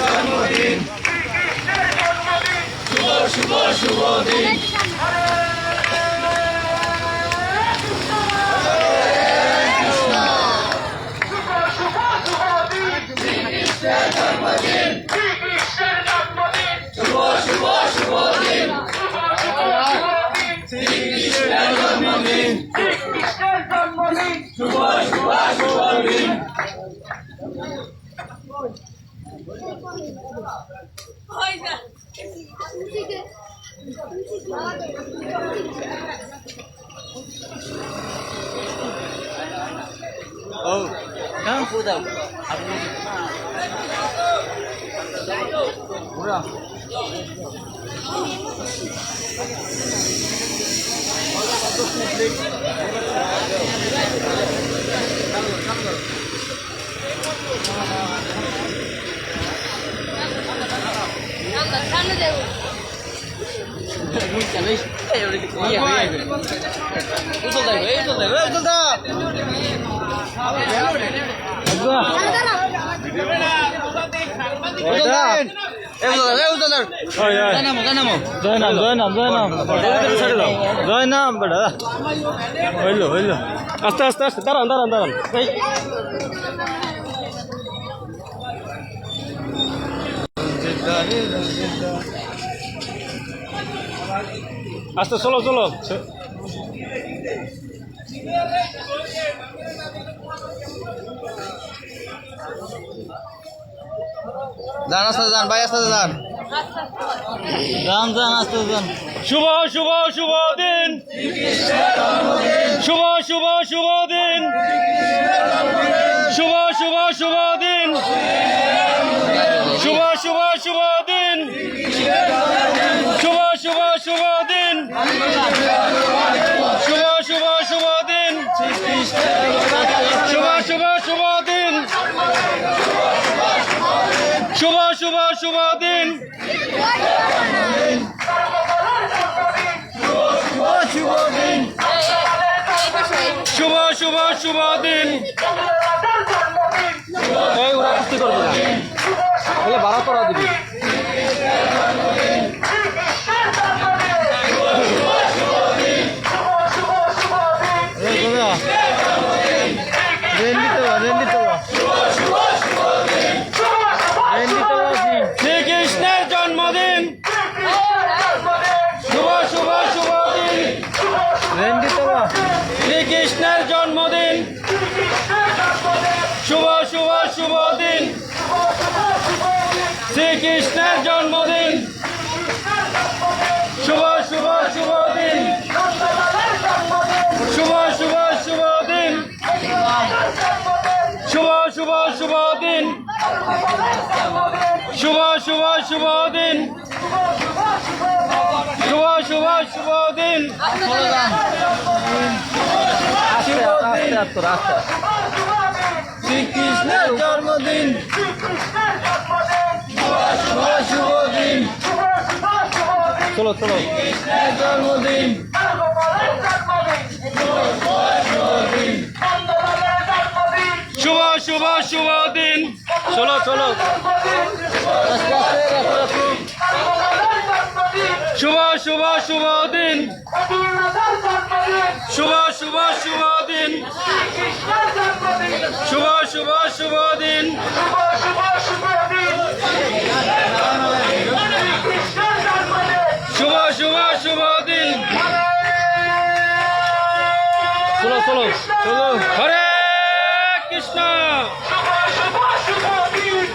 জন্মদিন শুভ শুভ শুভ দিন Shubha, shubha, shubha, shubha, ừ nó phụ đầu à đúng rồi আস্তে আস্তে আস্তে দাঁড়ান দাঁড়ান দাঁড়ান। আস্তে চলো চলো। যান আস্তে যান ভাই আস্তে যান। যান যান আস্তে যান। শুভ শুভ শুভ দিন। শুভ শুভ শুভ দিন। শুভ শুভ শুভ দিন। শুভ শুভ দিন। শুভ শুভ শুভ দিন। শুভ শুভ শুভ দিন। শুভ শুভ শুভ দিন। শুভ শুভ শুভ দিন। শুভ শুভ শুভ দিন। এই, ওরা করবে বলে বারো করা দিবি। শুভ শুভ শুভ দিন। শুভ শুভ শুভ দিন। শুভ শুভ শুভ দিন। শুভ শুভ শুভ দিন। শ্রীকৃষ্ণের জন্মদিন। শুভ শুভ দিন। চলো চলো। জন্মদিন। শুভ শুভ শুভ দিন। চলো চলো। শুভ শুভ শুভ দিন। শুভ শুভ শুভ দিন। follows. Follows. Hare Krishna.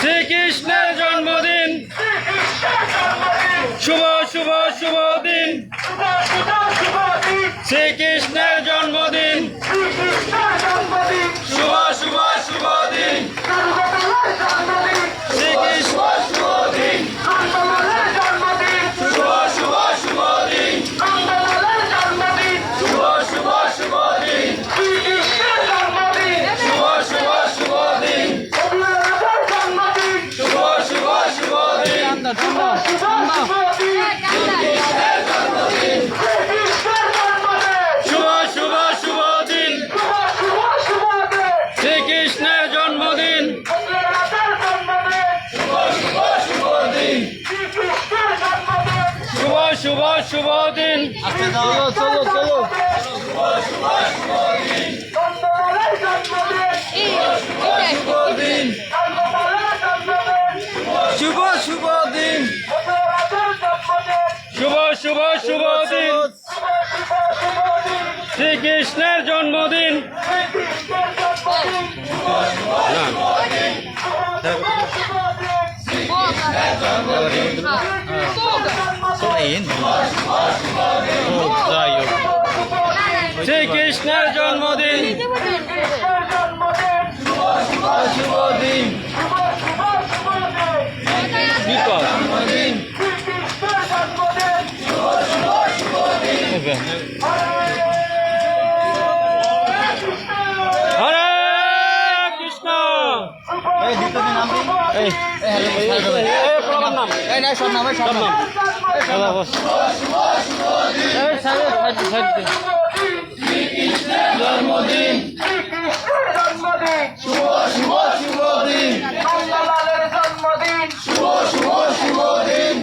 Shri কৃষ্ণের জন্মদিন শুভ শুভ শুভ দিন শ্রী কৃষ্ণের জন্মদিন শুভ শুভ শুভ দিন চলো চলো চলো শুভ শুভ দিন শুভ শুভ শুভ দিন শ্রীকৃষ্ণের জন্মদিন আইন যাই হোক শ্রীকৃষ্ণের জন্মদিন দিন হরে কৃষ্ণ এই দ্বিতীয় নাম এই হ্যালো সব নাম সব নাম জন্মদিন। শুভ শুভ শুভ দিন শুভ শুভ শুভ দিন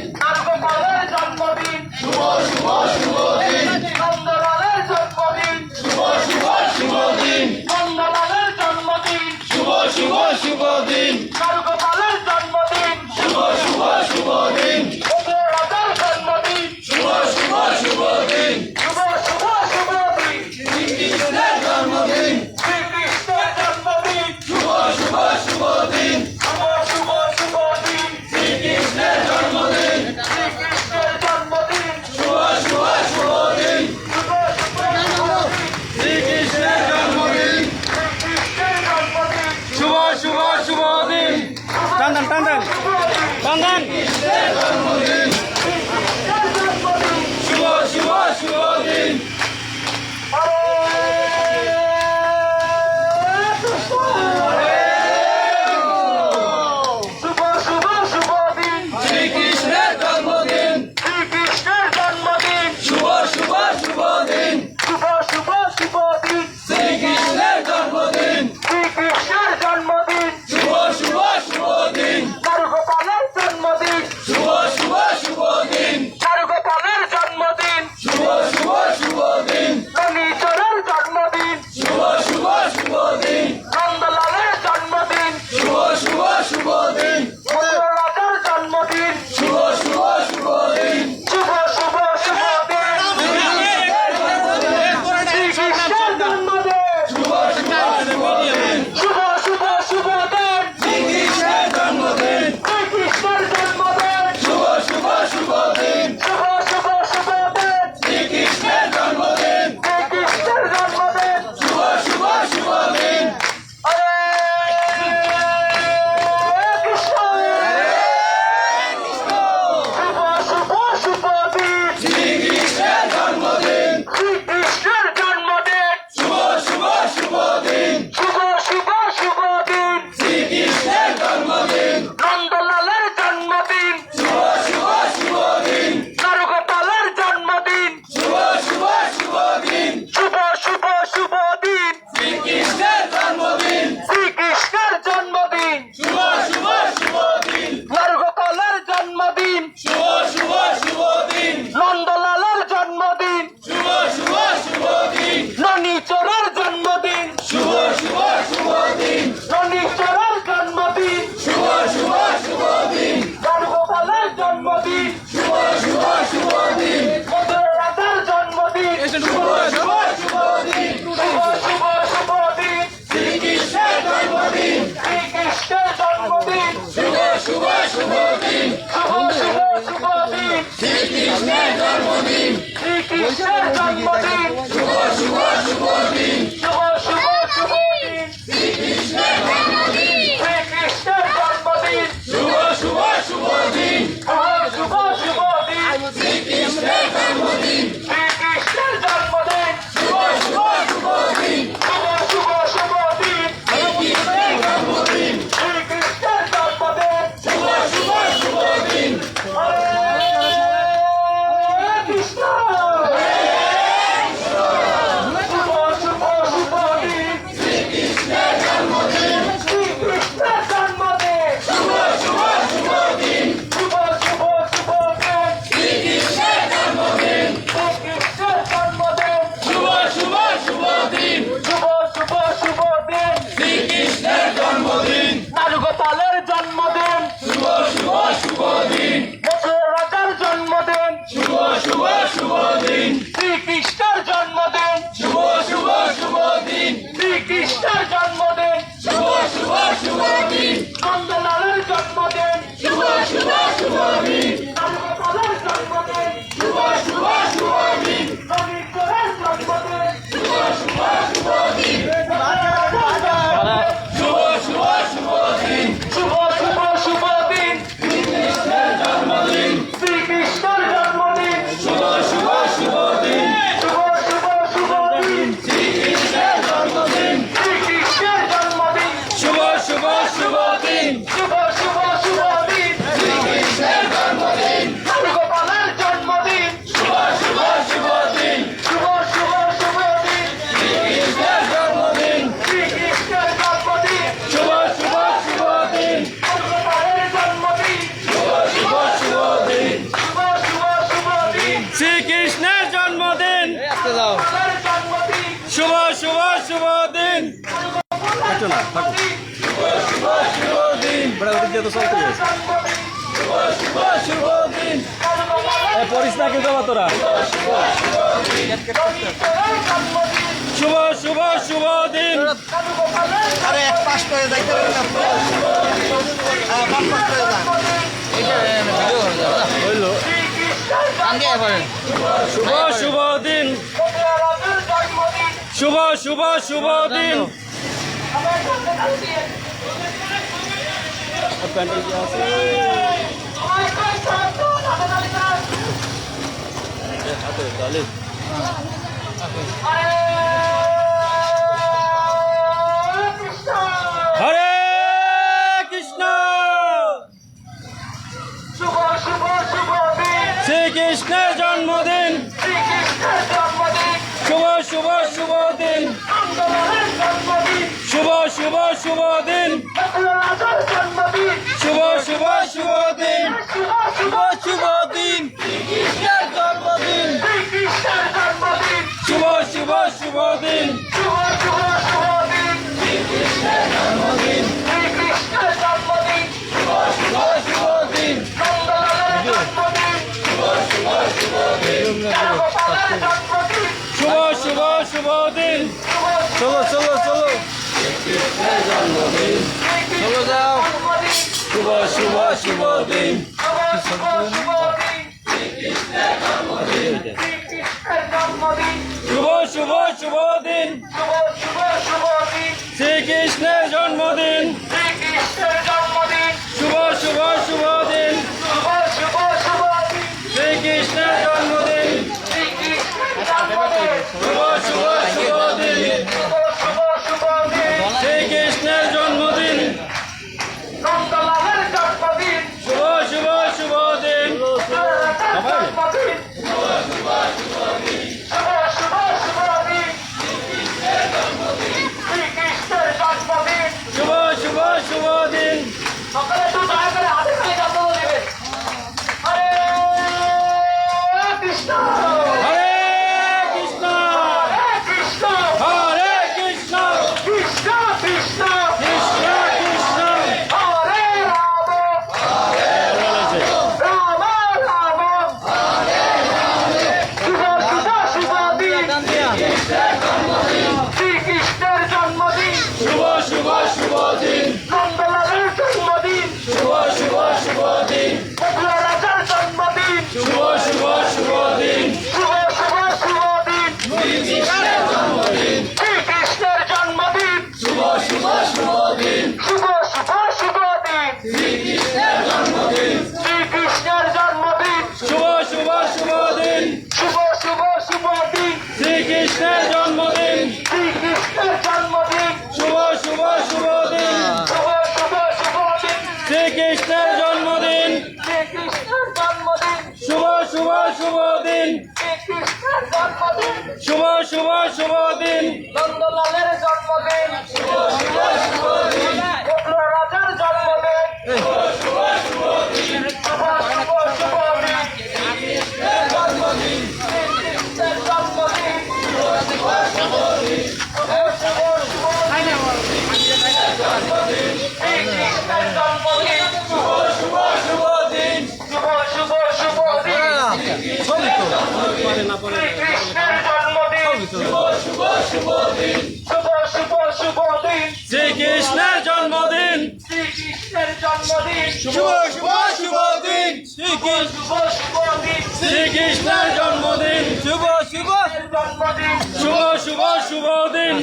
হচ্ছে না থাকুক পরিস না কিন্তু তোরা। শুভ শুভ শুভ দিন। আরে এক পাশ করে হ্যাঁ, শুভ শুভ দিন। শুভ শুভ শুভ দিন। প্যান্ডেল কি আছে হাতে ডালে হরে কৃষ্ণ শ্রীকৃষ্ণের জন্মদিন। শ্রীকৃষ্ণ শুভ শুভ শুভ দিন। শুভ শুভ শুভ দিন। শুভ শুভ শুভ দিন। শুভ শুভ দিন। কৃষ্ণের জন্মদিন। শুভ শুভ শুভ দিন। Subodin. Solo, solo, solo. Solo down. Shiva, Shiva, Subodin. Shiva, Shiva, Subodin. Shri Krishna Janmadin. Shri Krishna Janmadin. Shiva, Shiva, শুভ শুভ শুভ দিন নন্দলালের জন্মদিন শুভ শুভ শুভ দিন রাজার জন্মদিন জন্মদিন। শুভ শুভ শুভ দিন। শ্রীকৃষ্ণ শুভ দিন শ্রীকৃষ্ণের জন্মদিন। শুভ শুভ জন্মদিন শুভ শুভ শুভ দিন।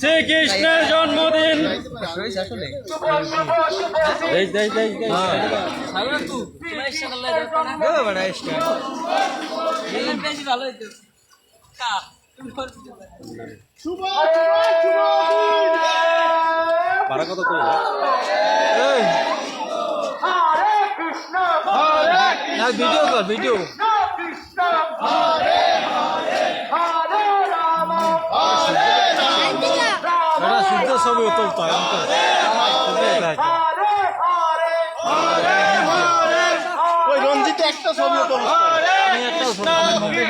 শ্রীকৃষ্ণের জন্মদিন। ভালো হইতো শুভ শুভ শুভ দিন। পারা কত করে ভিডিও কর ভিডিও। শুদ্ধ সবই উতলতা হ্যাঁ, হ্যাঁ, হ্যাঁ, ওই রঞ্জিত একটা ছবি একটা ছবি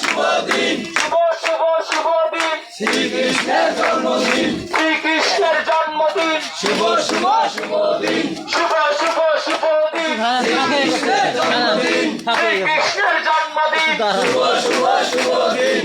শুভ দিন শুভ শুভ শুভ দিন শ্রীকৃষ্ণের জন্মদিন। শ্রীকৃষ্ণের জন্মদিন। শুভ শুভ শুভ দিন শুভ শুভ শুভ দিন শ্রীকৃষ্ণের জন্মদিন। শ্রীকৃষ্ণের জন্মদিন। শুভ শুভ শুভ দিন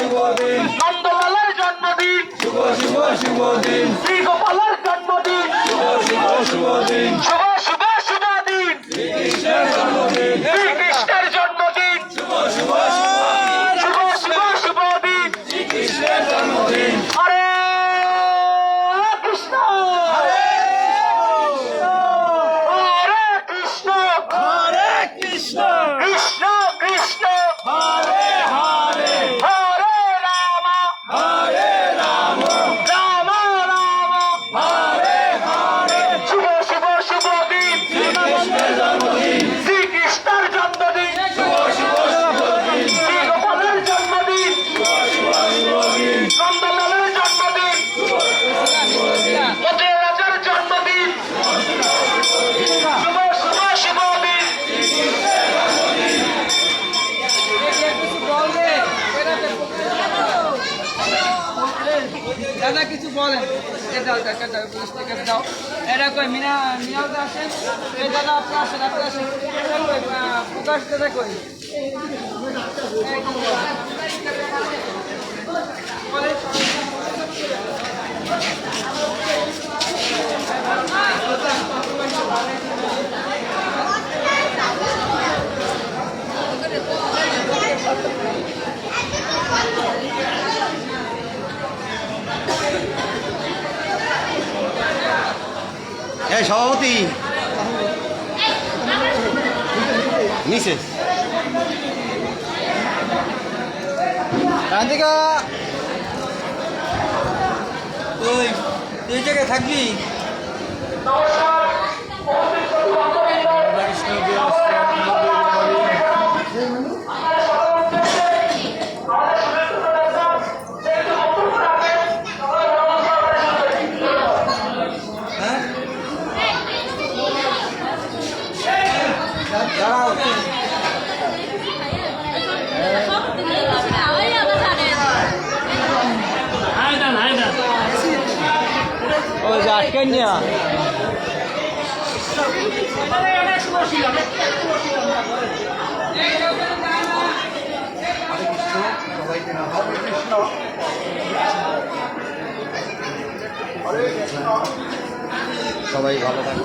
শুভ দিন। নন্দলালের জন্মদিন। শুভ শুভ শুভ দিন। শ্রী গোপাল পুলিশ থেকে দাও। এটা কই মিনা মিনাও আসেন এই দাদা আপনি এই কি এই সভাপতি। নিচে রান্দিকা তুই তুই জায়গায় থাকবি? ওই যে আটকে সবাই ভালো থাকবে